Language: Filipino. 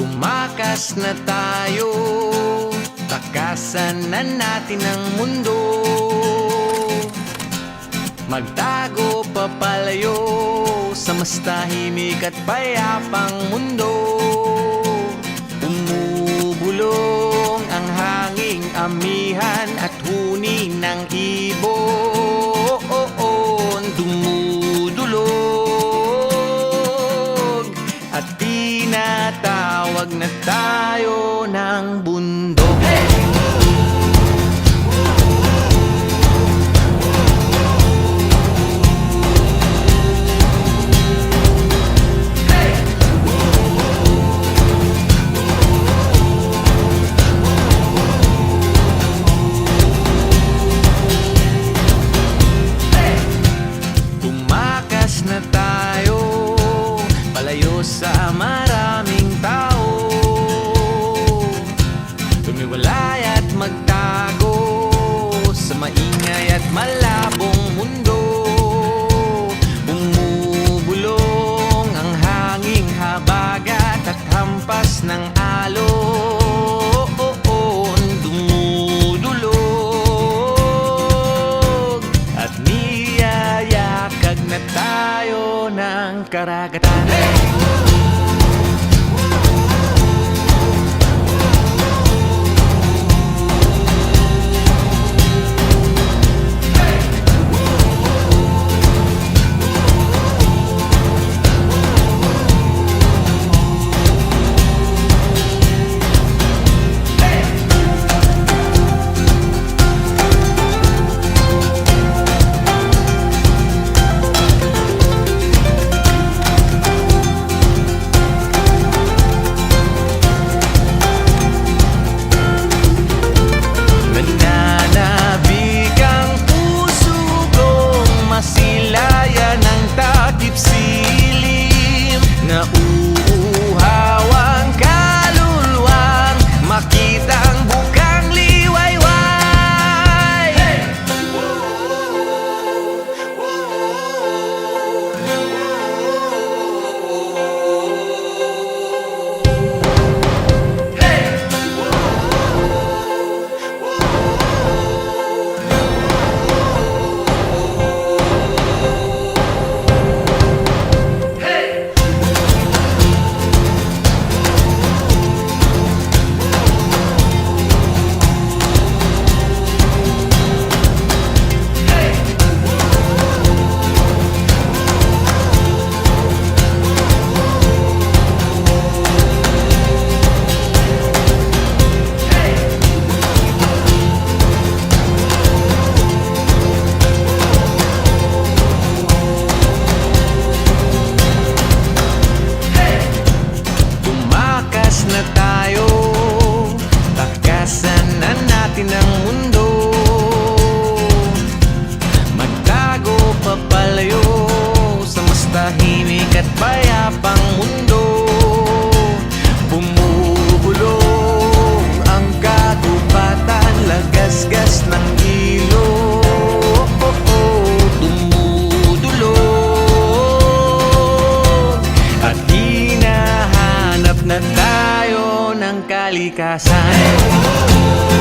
Tumakas na tayo. Takasan na natin ang mundo. Magtago papalayo Sa mas tahimik at payapang mundo ng bundok. Tumakas na tayo Palayo sa maraming malabong mundo Bumubulong ang hanging habagat At ng alon At niyayakag na tayo karagatan. Nananabig na tayo ng kalikasan. Hey!